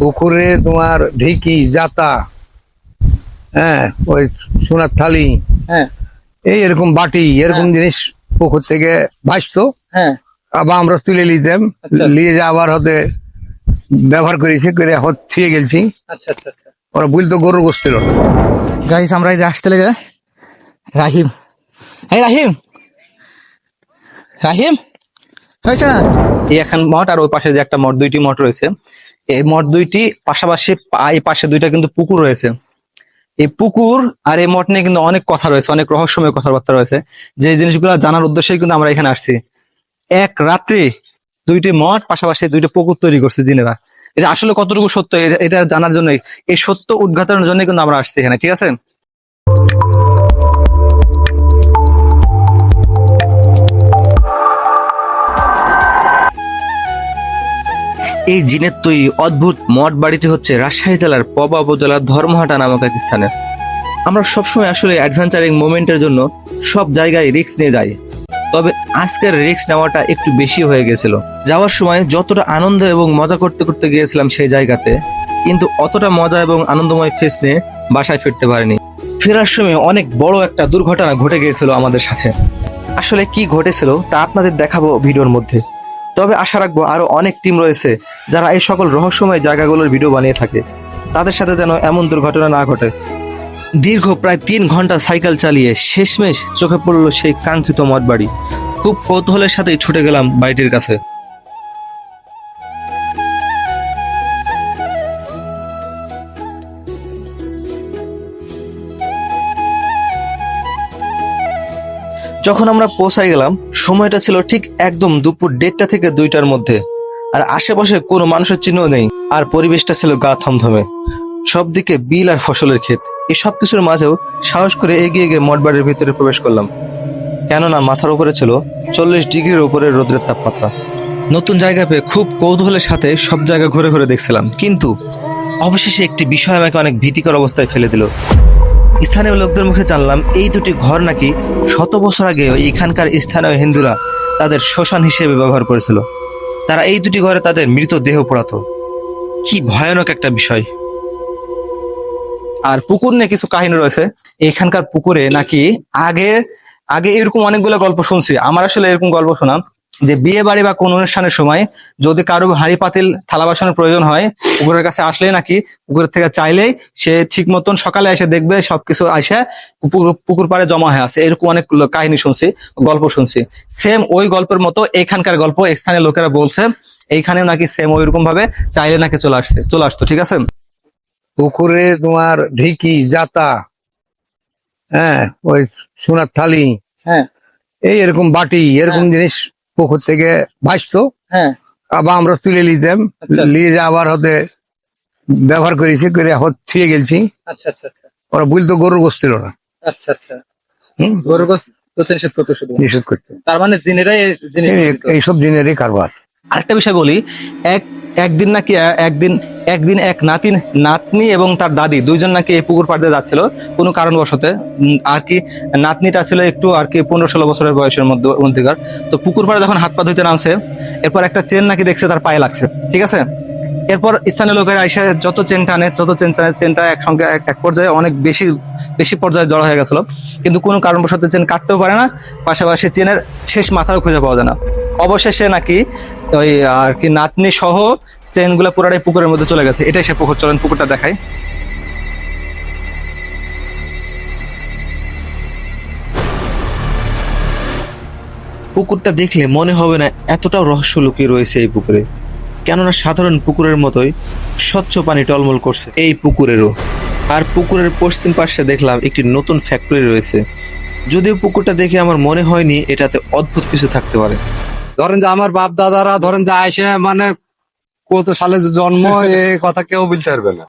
পুকুরে তোমার ঢিকি জাতা হ্যাঁ ওই সোনার থালি হ্যাঁ। এই এরকম বাটি এরকম জিনিস পুকুর থেকে ভাসতো। হ্যাঁ। আবার আমরা তুলে নিতাম আচ্ছা। নিয়ে যা আবার হতে ব্যবহার করেছি করে হচ্ছে গেছি আচ্ছা আচ্ছা আচ্ছা। ওরা বলতো গরু বসছিল গাইস আমরা এই যে আসতে লেগে রাহিম। এই রাহিম। রাহিম। হয়েছে না? এই এখন মঠ আর ওই পাশে যে একটা মঠ দুইটি মঠ রয়েছে। এই মঠ দুইটি, পাশাপাশি এই পাশে দুইটা কিন্তু পুকুর রয়েছে। এই পুকুর আর এই মঠ নিয়ে কিন্তু অনেক কথা রয়েছে, অনেক রহস্যময় কথাবার্তা রয়েছে। যে জিনিসগুলো জানার উদ্দেশ্যে কিন্তু আমরা এখানে আসছি। এক রাত্রে দুইটি মঠ, পাশাপাশি দুইটি পুকুর তৈরি করছে দিনেরা। এটা আসলে কতটুকু সত্য? এটা- জানার জন্য এই সত্য উদ্ঘাটনের জন্য কিন্তু আমরা আসছি এখানে, ঠিক আছে? এই জিনের তৈরি অদ্ভুত মঠ বাড়িটি হচ্ছে রাজশাহী জেলার পবা উপজেলার ধর্মহাটা নামক এক স্থানে। আমরা সবসময় আসলে অ্যাডভেঞ্চারিং মোমেন্টের জন্য সব জায়গায় রিস্ক নিয়ে যাই। তবে আজকের রিস্ক নেওয়াটা একটু বেশি হয়ে গেছিল। যাওয়ার সময় যতটা আনন্দ এবং মজা করতে করতে গিয়েছিলাম সেই জায়গাতে, কিন্তু অতটা মজা এবং আনন্দময় ফেস নিয়ে বাসায় ফিরতে পারিনি। ফেরার সময় অনেক বড় একটা দুর্ঘটনা ঘটে গিয়েছিল আমাদের সাথে। আসলে কি ঘটেছিল তা আপনাদের দেখাবো ভিডিওর মধ্যে। তবে আশা রাখব আরও অনেক টিম রয়েছে যারা এই সকল রহস্যময় জায়গাগুলোর ভিডিও বানিয়ে থাকে। তাদের সাথে যেন এমন দুর্ঘটনা না ঘটে। দীর্ঘ প্রায় তিন ঘণ্টা সাইকেল চালিয়ে শেষমেশ চোখে পড়ল সেই কাঙ্ক্ষিত মদ বাড়ি খুব কৌতূহলের সাথেই ছুটে গেলাম বাড়িটির কাছে। যখন আমরা পৌঁছাই গেলাম, সময়টা ছিল ঠিক একদম দুপুর দেড়টা থেকে দুইটার মধ্যে। আর আশেপাশে কোনো মানুষের চিহ্ন নেই, আর পরিবেশটা ছিল গা থমথমে। সবদিকে বিল আর ফসলের ক্ষেত। এই সব কিছুর মাঝেও সাহস করে এগিয়ে গিয়ে মঠবাড়ির ভিতরে প্রবেশ করলাম। কেননা মাথার উপরে ছিল চল্লিশ ডিগ্রির উপরে রোদ্রের তাপমাত্রা। নতুন জায়গা পেয়ে খুব কৌতূহলের সাথে সব জায়গা ঘুরে ঘুরে দেখছিলাম। কিন্তু অবশেষে একটি বিষয় আমাকে অনেক ভীতিকর অবস্থায় ফেলে দিল। স্থানীয় লোকদের মুখে জানলাম, এই দুটি ঘর নাকি শত বছর আগে এখানকার স্থানীয় হিন্দুরা তাদের শ্মশান হিসেবে ব্যবহার করেছিল। তারা এই দুটি ঘরে তাদের মৃত দেহ পোড়াতো। কি ভয়ানক একটা বিষয়। আর পুকুর নিয়ে কিছু কাহিনী রয়েছে। এখানকার পুকুরে নাকি আগে আগে এরকম অনেকগুলো গল্প শুনছি। আমার আসলে এরকম গল্প শোনাম যে বিয়ে বাড়ি বা কোন অনুষ্ঠানের সময় যদি কারও হাঁড়ি পাতিল থালা বাসনের প্রয়োজন হয় পুকুরের কাছে আসলে নাকি পুকুরের থেকে চাইলেই সে ঠিক মতন সকালে এসে দেখবে সবকিছু এসে পুকুর পাড়ে জমা হয়ে আছে। এরকম অনেক কাহিনী শুনছি গল্প শুনছি। সেম ওই গল্পের মতো এখানকার গল্প স্থানীয় লোকেরা বলছে এইখানেও নাকি সেম ওইরকম ভাবে চাইলে নাকি চলে আসছে চলে আসতো ঠিক আছে? পুকুরে তোমার ঢিকি জাতা হ্যাঁ ওই সোনার থালি হ্যাঁ। এই এরকম বাটি এরকম জিনিস পুকুর থেকে ভাসতো হ্যাঁ। আবার আমরা তুলে নিতাম আচ্ছা। নিয়ে যা আবার হতে ব্যবহার করেছি করে হচ্ছে গেছি আচ্ছা আচ্ছা আচ্ছা। ওরা বুঝতো গরু ছিল না। আচ্ছা আচ্ছা। হুম? গরু গোস তো নিষেধ করতো শুধু। নিষেধ করতে। তার মানে জিনেরাই এইসব জিনেরই কারবার। আরেকটা বিষয় বলি এক একদিন নাকি একদিন একদিন এক নাতিন, নাতনি এবং তার দাদি, দুইজন নাকি এই পুকুর পাড়ে যাচ্ছিল। কোনো কারণবশত আর কি, নাতনিটা ছিল একটু আর কি পনেরো ষোলো বছরের বয়সের মধ্যে, মধ্যেকার। তো পুকুর পাড়ে যখন হাত পা ধুইতে নামছে, এরপর একটা চেন নাকি দেখছে তার পায়ে লাগছে, ঠিক আছে? এরপর স্থানীয় লোকেরা এসে যত চেন টানে, যত চেন টানে, চেনটা একসঙ্গে এক- এক পর্যায়ে অনেক বেশি বেশি পর্যায়ে জড়ো হয়ে গেছিল। কিন্তু কোনো কারণবশত চেন কাটতেও পারে না, পাশাপাশি চেনের শেষ মাথাও খুঁজে পাওয়া যায় না। অবশেষে নাকি ওই আর কি নাতনি সহ চেনগুলো পুরাটাই পুকুরের মধ্যে চলে গেছে। এটাই সে পুকুর। চলেন পুকুরটা দেখাই। পুকুরটা দেখলে মনে হবে না এতটাও রহস্য লুকিয়ে রয়েছে এই পুকুরে। কেননা সাধারণ পুকুরের মতোই স্বচ্ছ পানি টলমল করছে এই পুকুরেরও। আর পুকুরের পশ্চিম পাশে দেখলাম একটি নতুন ফ্যাক্টরি রয়েছে। যদিও পুকুরটা দেখে আমার মনে হয়নি এটাতে অদ্ভুত কিছু থাকতে পারে। ধরেন যে আমার বাপ দাদারা ধরেন যে আইসে মানে কত সালে যে জন্ম এই কথা কেউ বলতে পারবে না।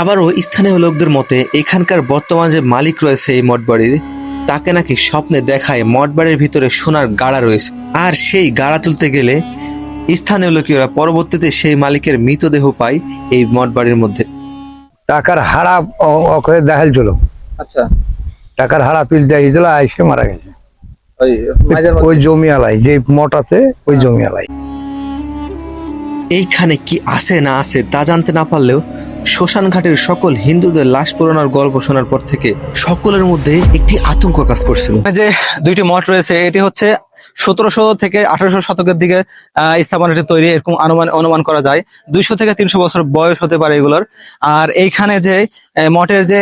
আবারও স্থানীয় লোকদের মতে এখানকার বর্তমান যে মালিক রয়েছে এই মঠবাড়ির তাকে নাকি স্বপ্নে দেখায় মঠবাড়ির ভিতরে সোনার গাড়া রয়েছে। আর সেই গাড়া তুলতে গেলে স্থানীয় লোকেরা পরবর্তীতে সেই মালিকের মৃতদেহ পায় এই মঠবাড়ির মধ্যে। টাকার হাড়া অক্ষয়ে দেখাল ছিল আচ্ছা। টাকার হাড়া তুলতে গেছিল আইসে মারা গেছে। ওই জমি আলাই যে মঠ আছে ওই জমি আলাই এইখানে কি আছে না আছে তা জানতে না পারলেও শ্মশান ঘাটের সকল হিন্দুদের লাশ পুরানোর গল্প শোনার পর থেকে সকলের মধ্যে একটি আতঙ্ক কাজ করছিল। যে দুইটি মঠ রয়েছে, এটি হচ্ছে সতেরোশো থেকে আঠারোশো শতকের দিকে স্থাপনাটি তৈরি, এরকম অনুমান অনুমান করা যায়। দুইশো থেকে তিনশো বছর বয়স হতে পারে এগুলোর। আর এইখানে যে মঠের যে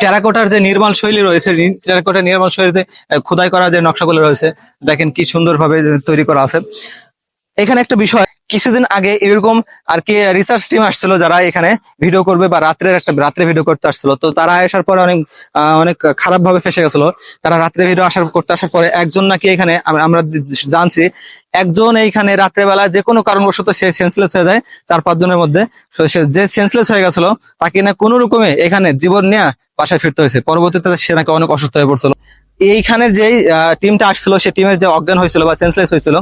টেরাকোটার যে নির্মাণ শৈলী রয়েছে টেরাকোটার নির্মাণ শৈলীতে খোদাই করা যে নকশাগুলো রয়েছে, দেখেন কি সুন্দরভাবে তৈরি করা আছে। এখানে একটা বিষয় কিছুদিন আগে এরকম আর কি রিসার্চ টিম আসছিল যারা এখানে ভিডিও করবে বা রাত্রের একটা, রাত্রে ভিডিও করতে আসছিল। তো তারা আসার পরে অনেক অনেক খারাপ ভাবে ফেসে গেছিল। তারা রাত্রে ভিডিও আসার, করতে আসার পরে একজন নাকি এখানে আমরা জানছি, একজন এইখানে রাত্রেবেলা যে কোনো কারণবশত সে সেন্সলেস হয়ে যায় চার, পাঁচ জনের মধ্যে। যে সেন্সলেস হয়ে গেছিল, তাকে না কোনো রকমে এখানে জীবন নিয়ে বাসায় ফিরতে হয়েছে। পরবর্তীতে সে নাকি অনেক অসুস্থ হয়ে পড়ছিল। এইখানের যে টিমটা আসছিল, সে টিমের যে অজ্ঞান হয়েছিল বা সেন্সলেস হয়েছিল,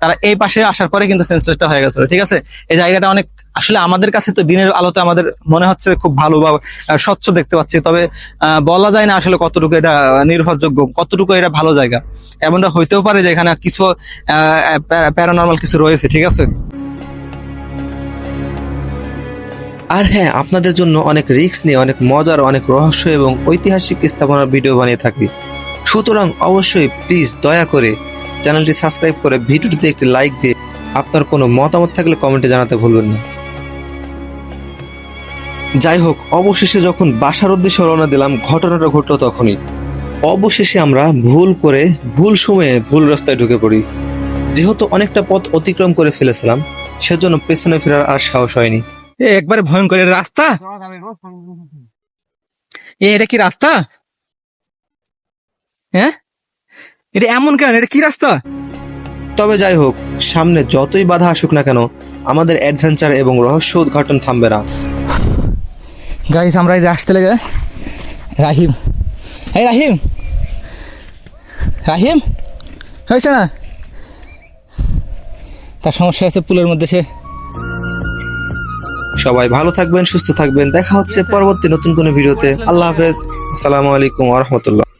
তারা এই পাশে আসার পরে কিন্তু সেন্সলেসটা হয়ে গেছিল, ঠিক আছে? এই জায়গাটা অনেক, আসলে আমাদের কাছে তো দিনের আলোতে আমাদের মনে হচ্ছে খুব ভালো বা স্বচ্ছ দেখতে পাচ্ছি, তবে বলা যায় না আসলে কতটুকু এটা নির্ভরযোগ্য, কতটুকু এটা ভালো জায়গা। এমনটা হইতেও পারে যে এখানে কিছু প্যারানর্মাল কিছু রয়েছে, ঠিক আছে? আর হ্যাঁ আপনাদের জন্য অনেক রিস্ক নিয়ে, অনেক মজার, অনেক রহস্য এবং ঐতিহাসিক স্থাপনার ভিডিও বানিয়ে থাকি। সুতরাং অবশ্যই প্লিজ দয়া করে চ্যানেলটি সাবস্ক্রাইব করে ভিডিওটিতে একটি লাইক দিয়ে আপনার কোনো মতামত থাকলে কমেন্টে জানাতে ভুলবেন না। যাই হোক, অবশেষে যখন বাসার উদ্দেশ্যে রওনা দিলাম, ঘটনাটা ঘটলো তখনই। অবশেষে আমরা ভুল করে, ভুল সময়ে ভুল রাস্তায় ঢুকে পড়ি। যেহেতু অনেকটা পথ অতিক্রম করে ফেলেছিলাম, সেজন্য পেছনে ফেরার আর সাহস হয়নি। এ, একবারে ভয়ঙ্কর রাস্তা? এ, এটা কি রাস্তা? হ্যাঁ? এটা এমন কেন? এটা কি রাস্তা? তবে যাই হোক সামনে যতই বাধা আসুক না কেন আমাদের অ্যাডভেঞ্চার এবং রহস্য উদ্ঘাটন থামবে না। গাইস আমরা এই যে আসতে লেগে রাহিম। এই রাহিম! রাহিম! হয়েছে না তার সমস্যা আছে পুলের মধ্যে সে। সবাই ভালো থাকবেন সুস্থ থাকবেন। দেখা হচ্ছে পরবর্তী নতুন কোনো ভিডিওতে। আল্লাহ হাফেজ। আসসালামু আলাইকুম ওয়া রাহমাতুল্লাহ।